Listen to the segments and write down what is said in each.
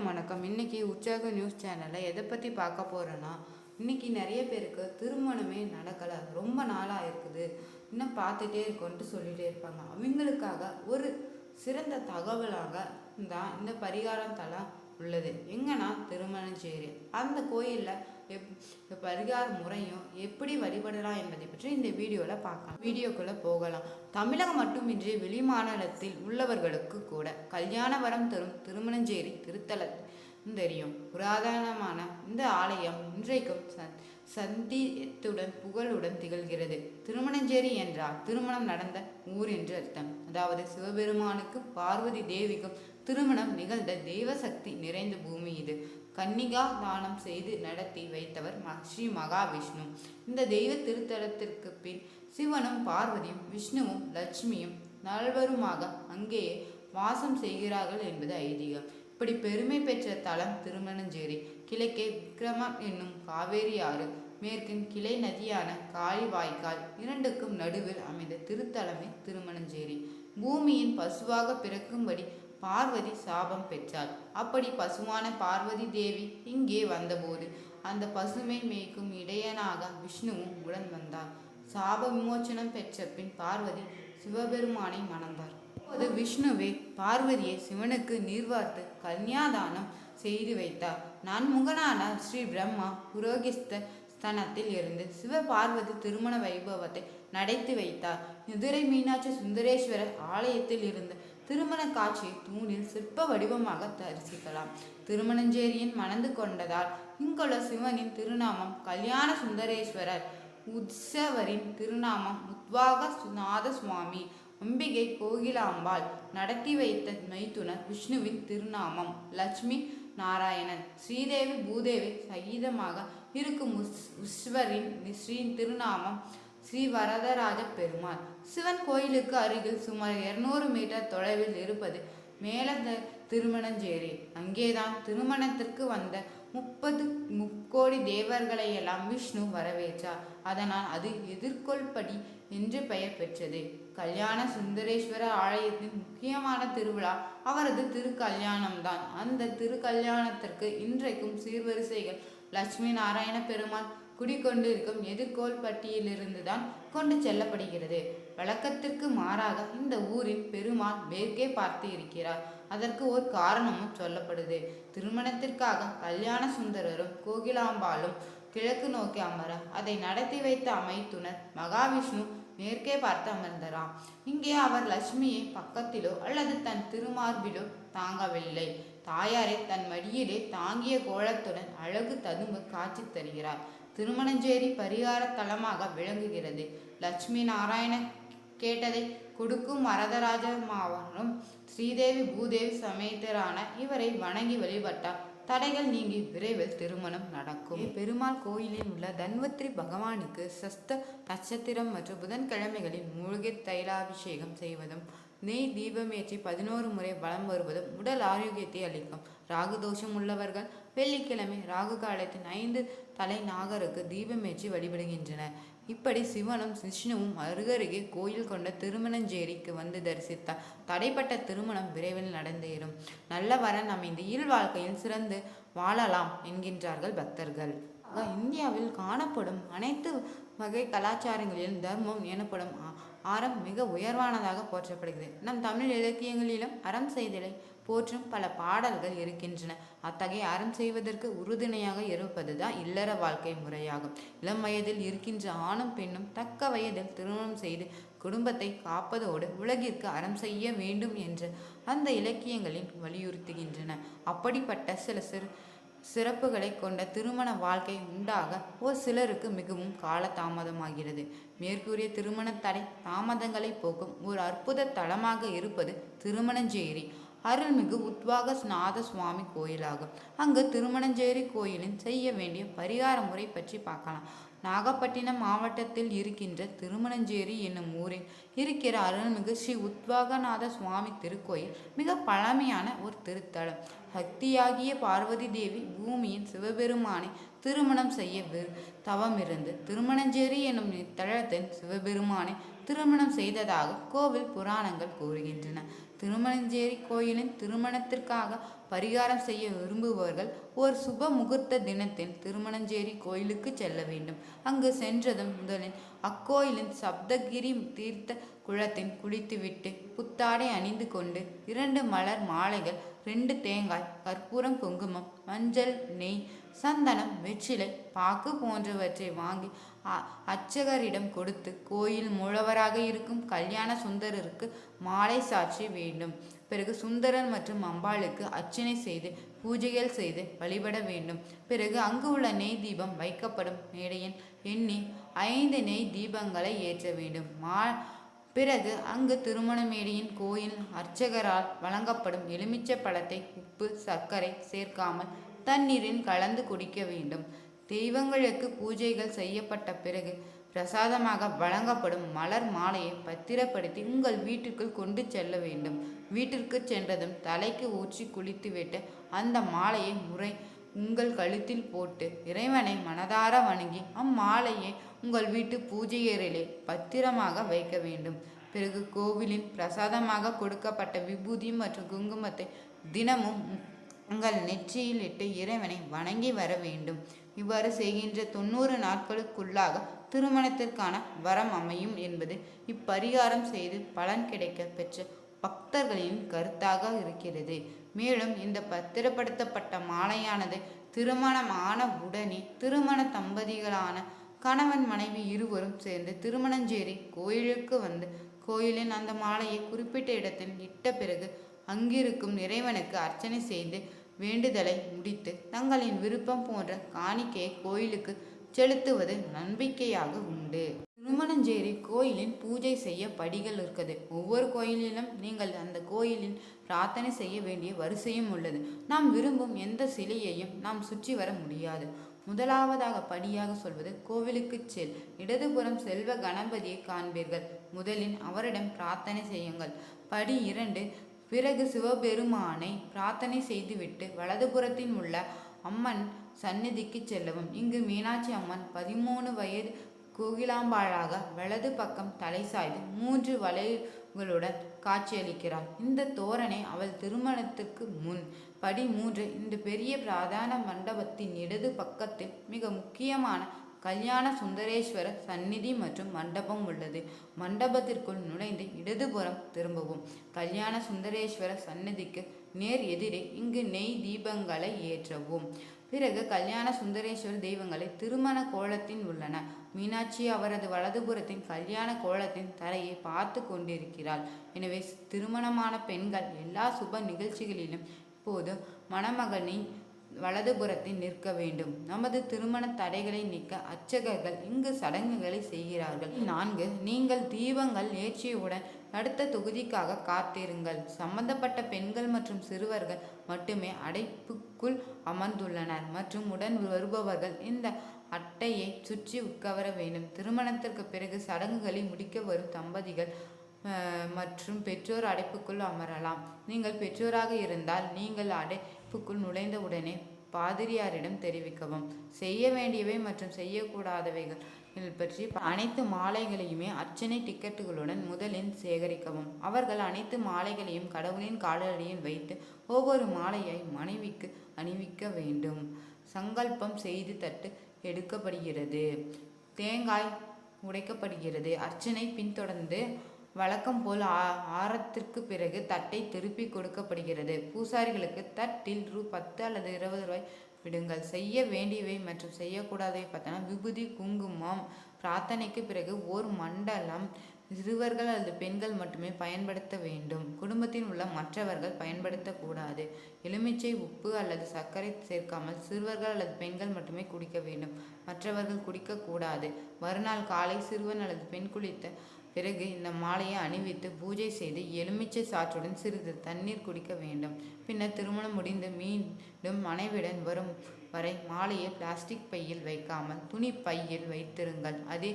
எல்லாருக்கும் வணக்கம். இன்னைக்கு உற்சாக நியூஸ் சேனலில் எதை பற்றி பார்க்க போகிறோன்னா இன்னைக்கு நிறைய பேருக்கு திருமணமே நடக்கலை. ரொம்ப நாளாக இருக்குது. இன்னும் பார்த்துட்டே இருக்கோன்ட்டு சொல்லிகிட்டே இருப்பாங்க. அவங்களுக்காக ஒரு சிறந்த தகவலாக தான் இந்த பரிகாரம் தலம் உள்ளது. எங்கன்னா திருமணஞ்சேரி. அந்த கோயிலில் எப் பரிகார முறையும் எப்படி வழிபடலாம் என்பதை பற்றி இந்த வீடியோவில் பார்க்கலாம். வீடியோக்குள்ளே போகலாம். தமிழகம் மட்டுமின்றி வெளிமாநிலத்தில் உள்ளவர்களுக்கு கூட கல்யாண வரம் தரும் திருமணஞ்சேரி திருத்தல தெரியும். புராதனமான இந்த ஆலயம் இன்றைக்கும் ச- சந்தியத்துடன் புகழுடன் திகழ்கிறது. திருமணஞ்சேரி என்றால் திருமணம் நடந்த ஊர் என்று அர்த்தம். அதாவது சிவபெருமானுக்கு பார்வதி தேவிக்கும் திருமணம் நிகழ்ந்த தெய்வசக்தி நிறைந்த பூமி இது. கன்னிகா தானம் செய்து நடத்தி வைத்தவர் ஸ்ரீ மகாவிஷ்ணு. இந்த தெய்வ திருத்தலத்திற்கு பின் சிவனும் பார்வதியும் விஷ்ணுவும் லட்சுமியும் நல்வருமாக அங்கேயே வாசம் செய்கிறார்கள் என்பது ஐதீகம். இப்படி பெருமை பெற்ற தலம் திருமணஞ்சேரி கிழக்கே விக்ரமம் என்னும் காவேரி ஆறு மேற்கின் கிளை நதியான காளி வாய்க்கால் இரண்டுக்கும் நடுவில் அமைந்த திருத்தலமே திருமணஞ்சேரி. பூமியின் பசுவாக பிறக்கும்படி பார்வதி சாபம் பெற்றாள். அப்படி பசுவான பார்வதி தேவி இங்கே வந்தபோது அந்த பசுமை மேய்க்கும் இடையனாக விஷ்ணுவும் உடன் வந்தார் சாப விமோச்சனம் பெற்ற பின் பார்வதி சிவபெருமானை மணந்தார் அப்போது விஷ்ணுவே பார்வதியை சிவனுக்கு நீர்வார்த்து கன்யாதானம் செய்து வைத்தார். நன்முகனான ஸ்ரீ பிரம்மா புரோகிஸ்த ஸ்தனத்தில் இருந்து சிவ பார்வதி திருமண வைபவத்தை நடத்தி வைத்தார். மதுரை மீனாட்சி சுந்தரேஸ்வரர் ஆலயத்தில் இருந்து திருமண காட்சியை தூணில் சிற்ப வடிவமாக தரிசிக்கலாம். திருமணஞ்சேரியின் மணந்து கொண்டதால் இங்குள்ள சிவனின் திருநாமம் கல்யாண சுந்தரேஸ்வரர் உத்சவரின் திருநாமம் உத்வாக சுநாத சுவாமி அம்பிகை கோகிலாம்பாள் நடத்தி வைத்த மைத்துனர் விஷ்ணுவின் திருநாமம் லட்சுமி நாராயணன் ஸ்ரீதேவி பூதேவி சகிதமாக இருக்கும் உஸ்வரின் ஸ்ரீ திருநாமம் ஸ்ரீ வரதராஜ பெருமாள். சிவன் கோயிலுக்கு அருகில் சுமார் இருநூறு மீட்டர் தொலைவில் இருப்பது மேலந்த திருமணஞ்சேரி. அங்கேதான் திருமணத்திற்கு வந்த முப்பது முக்கோடி தேவர்களை எல்லாம் விஷ்ணு வரவேற்றார். அதனால் அது எதிர்கொள்படி என்று பெயர் பெற்றது. கல்யாண சுந்தரேஸ்வர ஆலயத்தின் முக்கியமான திருவிழா அவரது திருக்கல்யாணம்தான். அந்த திருக்கல்யாணத்திற்கு இன்றைக்கும் சீர்வரிசைகள் லட்சுமி நாராயண பெருமாள் குடிக்கொண்டிருக்கும் எதிர்கோள் பட்டியிலிருந்து தான் கொண்டு செல்லப்படுகிறது. வழக்கத்திற்கு மாறாக இந்த ஊரின் பெருமாள் மேற்கே பார்த்து இருக்கிறார். அதற்கு ஒரு காரணமும் சொல்லப்படுது. திருமணத்திற்காக கல்யாண சுந்தரரும் கோகிலாம்பாலும் கிழக்கு நோக்கி அமர அதை நடத்தி வைத்த அமைத்துனர் மகாவிஷ்ணு மேற்கே பார்த்து அமர்ந்தராம். இங்கே அவர் லட்சுமியை பக்கத்திலோ அல்லது தன் திருமார்பிலோ தாங்கவில்லை. தாயாரை தன் மடியிலே தாங்கிய கோலத்துடன் அழகு ததும்ப காட்சி தருகிறார். திருமணஞ்சேரி பரிகார தலமாக விளங்குகிறது. லட்சுமி நாராயண கேட்டதை கொடுக்கும் வரதராஜமாவனும் ஸ்ரீதேவி பூதேவி சமேதரான இவரை வணங்கி வழிபட்டார். தடைகள் நீங்கி விரைவில் திருமணம் நடக்கும். பெருமாள் கோயிலில் உள்ள தன்வத்ரி பகவானுக்கு சஸ்த நட்சத்திரம் மற்றும் புதன்கிழமைகளில் மூலிகை தைலாபிஷேகம் செய்வதும் நெய் தீபமேற்றி பதினோரு முறை வலம் வருவதும் உடல் ஆரோக்கியத்தை அளிக்கும். ராகு தோஷம் உள்ளவர்கள் வெள்ளிக்கிழமை ராகு காலத்தின் ஐந்து தலை நாகருக்கு தீபமேற்றி வழிபடுகின்றனர் இப்படி சிவனும் விஷ்ணுவும் அருகருகே கோயில் கொண்ட திருமணஞ்சேரிக்கு வந்து தரிசித்தார் தடைப்பட்ட திருமணம் விரைவில் நடந்தேறும். நல்ல வரன் அமைந்து இல்வாழ்க்கையில் சிறந்து வாழலாம் என்கின்றார்கள் பக்தர்கள். இந்தியாவில் காணப்படும் அனைத்து வகை கலாச்சாரங்களிலும் தர்மம் எனப்படும் ஆ- மிக உயர்வானதாக போற்றப்படுகிறது. நம் தமிழ் இலக்கியங்களிலும் அறம் செய்தலை போற்றும் பல பாடல்கள் இருக்கின்றன. அத்தகைய அறம் செய்வதற்கு உறுதுணையாக இருப்பதுதான் இல்லற வாழ்க்கை முறையாகும். இளம் வயதில் இருக்கின்ற ஆணும் பெண்ணும் தக்க வயதில் திருமணம் செய்து குடும்பத்தை காப்பதோடு உலகிற்கு அறம் செய்ய வேண்டும் என்று அந்த இலக்கியங்களில் வலியுறுத்துகின்றன. அப்படிப்பட்ட சில சிறு சிறப்புகளை கொண்ட திருமண வாழ்க்கை உண்டாக ஒரு சிலருக்கு மிகவும் காலதாமதமாகிறது. மேற்கூறிய திருமண தடை தாமதங்களை போக்கும் ஒரு அற்புத தலமாக இருப்பது திருமணஞ்சேரி. அருள்மிகு உத்வாக நாத சுவாமி கோயிலாகும். அங்கு திருமணஞ்சேரி கோயிலின் செய்ய வேண்டிய பரிகார முறை பற்றி பார்க்கலாம். நாகப்பட்டினம் மாவட்டத்தில் இருக்கின்ற திருமணஞ்சேரி என்னும் ஊரில் இருக்கிற அருள்மிகு ஸ்ரீ உத்வாகநாத சுவாமி திருக்கோயில் மிக பழமையான ஒரு திருத்தலம். சக்தியாகிய பார்வதி தேவி பூமியின் சிவபெருமானை திருமணம் செய்ய விரு- தவமிருந்து திருமணஞ்சேரி என்னும் இத்தலத்தின் சிவபெருமானை திருமணம் செய்ததாக கோவில் புராணங்கள் கூறுகின்றன. திருமணஞ்சேரி கோயிலின் திருமணத்திற்காக பரிகாரம் செய்ய விரும்புபவர்கள் ஒரு சுப முகூர்த்த தினத்தில் திருமணஞ்சேரி கோயிலுக்கு செல்ல வேண்டும். அங்கு சென்றதும் முதலில் அக்கோயிலின் சப்தகிரி தீர்த்த குளத்தின் குளித்துவிட்டு புத்தாடை அணிந்து கொண்டு இரண்டு மலர் மாலைகள் ரெண்டு தேங்காய் கற்பூரம் குங்குமம் மஞ்சள் நெய் சந்தனம் வெற்றிலை பாக்கு போன்றவற்றை வாங்கி அ- அர்ச்சகரிடம் கொடுத்து கோயில் மூலவராக இருக்கும் கல்யாண சுந்தரருக்கு மாலை சாற்றி வேண்டும். பிறகு சுந்தரர் மற்றும் அம்பாளுக்கு அர்ச்சனை செய்து பூஜைகள் செய்து வழிபட வேண்டும். பிறகு அங்கு உள்ள நெய் தீபம் வைக்கப்படும் மேடையின் எண்ணி ஐந்து நெய் தீபங்களை ஏற்ற வேண்டும். மா பிறகு அங்கு திருமணமேடியின் கோயில் அர்ச்சகரால் வழங்கப்படும் எலுமிச்சை பழத்தை உப்பு சர்க்கரை சேர்க்காமல் தண்ணீரில் கலந்து குடிக்க வேண்டும். தெய்வங்களுக்கு பூஜைகள் செய்யப்பட்ட பிறகு பிரசாதமாக வழங்கப்படும் மலர் மாலையை பத்திரப்படுத்தி உங்கள் வீட்டிற்குள் கொண்டு செல்ல வேண்டும். வீட்டிற்கு சென்றதும் தலைக்கு ஊற்றி குளித்துவிட்டு அந்த மாலையை முறை உங்கள் கழுத்தில் போட்டு இறைவனை மனதார வணங்கி அம்மாலையை உங்கள் வீட்டு பூஜை பத்திரமாக வைக்க வேண்டும். பிறகு கோவிலின் பிரசாதமாக கொடுக்கப்பட்ட விபூதி மற்றும் குங்குமத்தை தினமும் உங்கள் நெற்றியில் இட்டு இறைவனை வணங்கி வர வேண்டும். இவ்வாறு செய்கின்ற தொண்ணூறு நாட்களுக்குள்ளாக திருமணத்திற்கான வரம் அமையும் என்பது இப்பரிகாரம் செய்து பலன் கிடைக்க பெற்ற பக்தர்களின் கருத்தாக இருக்கிறது. மேலும் இந்த பத்திரப்படுத்தப்பட்ட மாலையானது திருமணம் ஆன உடனே திருமண தம்பதிகளான கணவன் மனைவி இருவரும் சேர்ந்து திருமணஞ்சேரி கோயிலுக்கு வந்து கோயிலின் அந்த மாலையை குறிப்பிட்ட இடத்தில் இட்ட பிறகு அங்கிருக்கும் இறைவனுக்கு அர்ச்சனை செய்து வேண்டுதலை முடித்து தங்களின் விருப்பம் போன்ற காணிக்கையை கோயிலுக்கு செலுத்துவது நம்பிக்கையாக உண்டு. திருமணஞ்சேரி கோயிலின் பூஜை செய்ய படிகள் இருக்குது. ஒவ்வொரு கோயிலிலும் நீங்கள் அந்த கோயிலின் பிரார்த்தனை செய்ய வேண்டிய வரிசையும் உள்ளது. நாம் விரும்பும் எந்த சிலையையும் நாம் சுற்றி வர முடியாது. முதலாவதாக படியாக சொல்வது கோவிலுக்கு செல். இடதுபுறம் செல்வ கணபதியை காண்பீர்கள். முதலில் அவரிடம் பிரார்த்தனை செய்யுங்கள். படி இரண்டு பிறகு சிவபெருமானை பிரார்த்தனை செய்துவிட்டு வலதுபுறத்தில் உள்ள அம்மன் சந்நிதிக்கு செல்லவும். இங்கு மீனாட்சி அம்மன் பதிமூணு வயது கோகிலாம்பாளாக வலது பக்கம் தலை சாய்ந்து மூன்று வளைவுகளுடன் காட்சியளிக்கிறாள் இந்த தோரணை அவள் திருமணத்துக்கு முன் படி மூன்று இந்த பெரிய பிராதான மண்டபத்தின் இடது பக்கத்தில் மிக முக்கியமான கல்யாண சுந்தரேஸ்வரர் சந்நிதி மற்றும் மண்டபம் உள்ளது. மண்டபத்திற்குள் நுழைந்து இடதுபுறம் திரும்பவும் கல்யாண சுந்தரேஸ்வரர் சந்நிதிக்கு நேர் எதிரே இங்கு நெய் தீபங்களை ஏற்றவும். பிறகு கல்யாண சுந்தரேஸ்வர் தெய்வங்களை திருமண கோலத்தின் உள்ளன. மீனாட்சி அவரது வலதுபுறத்தின் கல்யாண கோலத்தின் தரையை பார்த்து கொண்டிருக்கிறாள். எனவே திருமணமான பெண்கள் எல்லா சுப நிகழ்ச்சிகளிலும் இப்போது மணமகனின் வலதுபுறத்தில் நிற்க வேண்டும். நமது திருமண தடைகளை நீக்க அர்ச்சகர்கள் இங்கு சடங்குகளை செய்கிறார்கள். நான்கு நீங்கள் தீபங்கள் ஏற்றியவுடன் அடுத்த தொகுதிக்காக காத்திருங்கள். சம்பந்தப்பட்ட பெண்கள் மற்றும் சிறுவர்கள் மட்டுமே அடைப்புக்குள் அமர்ந்துள்ளனர். மற்றும் உடன் வருபவர்கள் இந்த அட்டையை சுற்றி உட்கவர வேண்டும். திருமணத்திற்கு பிறகு சடங்குகளை முடிக்க வரும் தம்பதிகள் மற்றும் பெற்றோர் அடைப்புக்குள் அமரலாம். நீங்கள் பெற்றோராக இருந்தால் நீங்கள் அடை உப்புக்குள் நுழைந்த உடனே பாதிரியாரிடம் தெரிவிக்கவும் செய்ய வேண்டியவை மற்றும் செய்யக்கூடாதவைகள் பற்றி அனைத்து மாலைகளையுமே அர்ச்சனை டிக்கெட்டுகளுடன் முதலில் சேகரிக்கவும். அவர்கள் அனைத்து மாலைகளையும் கடவுளின் காலடியில் வைத்து ஒவ்வொரு மாலையை மனைவிக்கு அணிவிக்க வேண்டும். சங்கல்பம் செய்து தட்டு எடுக்கப்படுகிறது. தேங்காய் உடைக்கப்படுகிறது. அர்ச்சனை பின்தொடர்ந்து வழக்கம் போல் ஆ- ஆரத்திற்கு பிறகு தட்டை திருப்பி கொடுக்கப்படுகிறது. பூசாரிகளுக்கு தட்டில் ரூ பத்து அல்லது இருபது ரூபாய் விடுங்கள். செய்ய வேண்டியவை மற்றும் செய்யக்கூடாதவை பார்த்தோன்னா விபூதி குங்குமம் பிரார்த்தனைக்கு பிறகு ஓர் மண்டலம் சிறுவர்கள் அல்லது பெண்கள் மட்டுமே பயன்படுத்த வேண்டும். குடும்பத்தில் உள்ள மற்றவர்கள் பயன்படுத்தக்கூடாது. எலுமிச்சை உப்பு அல்லது சர்க்கரை சேர்க்காமல் சிறுவர்கள் அல்லது பெண்கள் மட்டுமே குடிக்க வேண்டும். மற்றவர்கள் குடிக்கக்கூடாது. மறுநாள் காலை சிறுவன் அல்லது பெண் குளித்த பிறகு இந்த மாலையை அணிவித்து பூஜை செய்து எலுமிச்சை சாற்றுடன் சிறிது தண்ணீர் குடிக்க வேண்டும். பின்னர் திருமணம் முடிந்து மீண்டும் மனைவிடன் வரும் வரை மாலையை பிளாஸ்டிக் பையில் வைக்காமல் துணி பையில் வைத்திருங்கள். அதே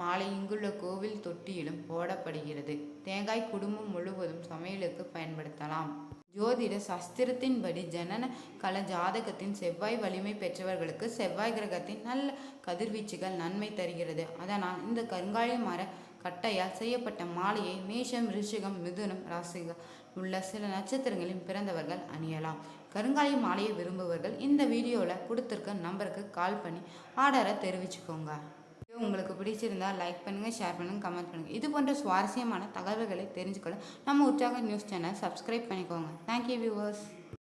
மாலை இங்குள்ள கோவில் தொட்டியிலும் போடப்படுகிறது. தேங்காய் குடும்பம் முழுவதும் சமையலுக்கு பயன்படுத்தலாம். ஜோதிட சஸ்திரத்தின்படி ஜனன கல ஜாதகத்தின் செவ்வாய் வலிமை பெற்றவர்களுக்கு செவ்வாய் கிரகத்தின் நல்ல கதிர்வீச்சுகள் நன்மை தருகிறது. அதனால் இந்த கருங்காலி மர பட்டையால் செய்யப்பட்ட மாலையை மேஷம் ரிஷிகம் மிதுனம் ராசிகள் உள்ள சில நட்சத்திரங்களில் பிறந்தவர்கள் அணியலாம். கருங்காலி மாலையை விரும்புபவர்கள் இந்த வீடியோவில் கொடுத்துருக்க நம்பருக்கு கால் பண்ணி ஆர்டரை தெரிவிச்சுக்கோங்க. உங்களுக்கு பிடிச்சிருந்தால் லைக் பண்ணுங்கள் ஷேர் பண்ணுங்கள் கமெண்ட் பண்ணுங்கள் இது போன்ற சுவாரஸ்யமான தகவல்களை தெரிஞ்சுக்கொள்ள நம்ம உற்சாக நியூஸ் சேனல் சப்ஸ்கிரைப் பண்ணிக்கோங்க. Thank you viewers